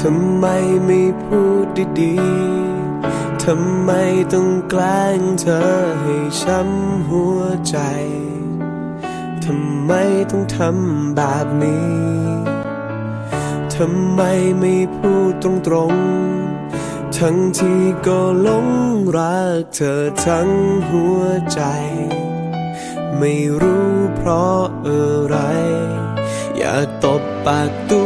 ทำไมไม่พูดดีๆ ทำไมต้องแกล้งเธอให้ช้ำหัวใจ ทำไมต้องทำแบบนี้ ทำไมไม่พูดตรงๆ ทั้งที่ก็หลงรักเธอทั้งหัวใจ ไม่รู้เพราะอะไร อยากตบปากตัว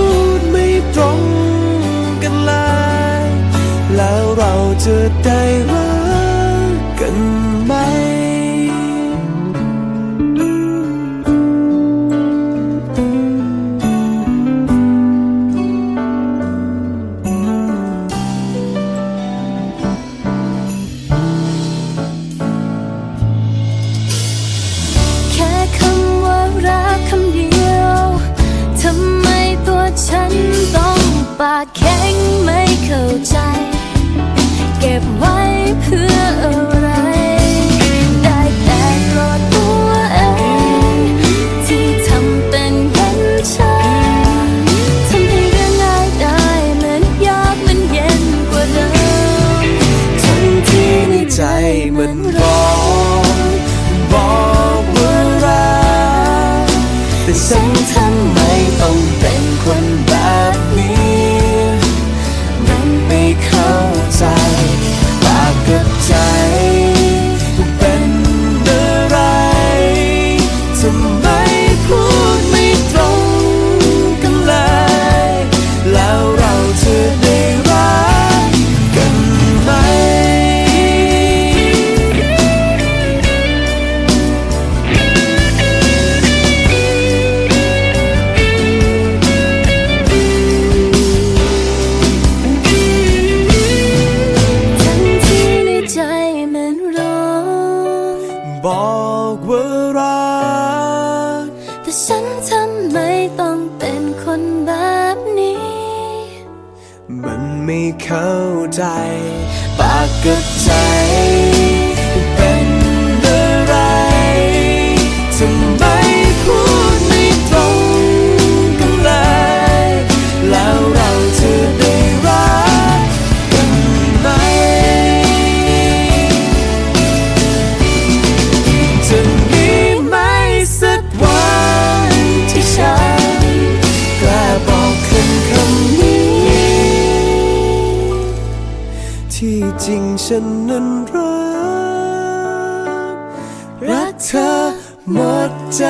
ไม่ ตรงกันเลยแล้วเราจะได้รักากแข็งไม่เข้าใจ เก็บไว้เพื่ออะไร ได้แต่โกรธตัวเอง ที่ทำเป็นเห็นฉันทำให้เรื่องง่ายได้เหมือนยากมันเย็นกว่าเดิมทั้งที่ในใจมันบร้องกบอกว่ารักแต่ฉันทำไมต้องเป็นคนแบบนี้ บอกว่ารัก แต่ฉันทำไมต้องเป็นคนแบบนี้ มันไม่เข้าใจ ปากกับใจ ที่จริงฉันนั้นรัก รักเธอหมดใจ